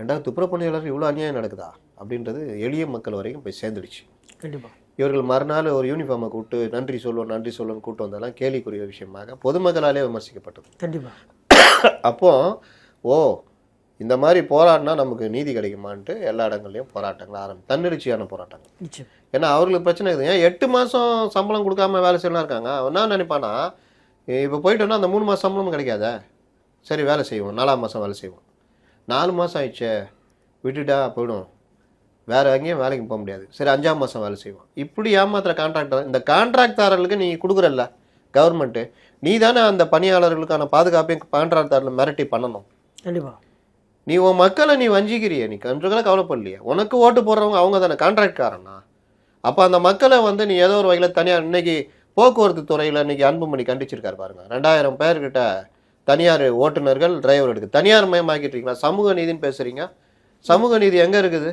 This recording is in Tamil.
ரெண்டாவது துப்புரவு பணியாளர் இவ்வளோ அநியாயம் நடக்குதா? அப்படின்றது எளிய மக்கள் வரைக்கும் போய் சேர்ந்துடுச்சு. கண்டிப்பா. இவர்கள் மறுநாள் ஒரு யூனிஃபார்மை கூப்பிட்டு நன்றி சொல்லுவோம் நன்றி சொல்லுவோம்னு கூட்டு வந்தாலும் கேலிக்குரிய விஷயமாக பொதுமக்களாலே விமர்சிக்கப்பட்டது. கண்டிப்பா. அப்போ ஓ இந்த மாதிரி போராடினா நமக்கு நீதி கிடைக்குமான்ட்டு எல்லா இடங்கள்லையும் போராட்டங்கள் ஆரம்பி தன்னெழுச்சியான போராட்டங்கள். ஏன்னா அவர்களுக்கு பிரச்சனை இருக்குது. ஏன் எட்டு மாதம் சம்பளம் கொடுக்காம வேலை செய்யலாம் இருக்காங்க? என்ன நினைப்பானா இப்போ போயிட்டோன்னா அந்த மூணு மாதம் சம்பளமும் கிடைக்காதே? சரி வேலை செய்வோம். நாலாம் மாதம் வேலை செய்வோம். நாலு மாதம் ஆயிடுச்சே. விட்டுட்டா போயிடும். வேற எங்கேயும் வேலைக்கு போக முடியாது. சரி அஞ்சாம் மாதம் வேலை செய்வோம். இப்படி ஏமாத்துற கான்ட்ராக்டர் இந்த கான்ட்ராக்டாரர்களுக்கு நீ கொடுக்குறல்ல கவர்மெண்ட்டு நீ தானே அந்த பணியாளர்களுக்கான பாதுகாப்பையும் கான்ட்ராக்டாரில் மிரட்டி பண்ணணும். கண்டிப்பா. நீ உன் மக்களை நீ வஞ்சிக்கிறிய. நீ கொஞ்சம் கவலைப்படலையே. உனக்கு ஓட்டு போடுறவங்க அவங்க தானே கான்ட்ராக்ட்காரனா அப்போ அந்த மக்களை வந்து நீ ஏதோ ஒரு வகையில் தனியார் இன்னைக்கு போக்குவரத்து துறையில் இன்னைக்கு அன்புமணி கண்டிச்சிருக்காரு பாருங்க. ரெண்டாயிரம் பேர்கிட்ட தனியார் ஓட்டுநர்கள் டிரைவர் தனியார் மயமாக்கிட்டு இருக்கீங்களா? சமூக நீதின்னு பேசுறீங்க. சமூக நீதி எங்கே இருக்குது?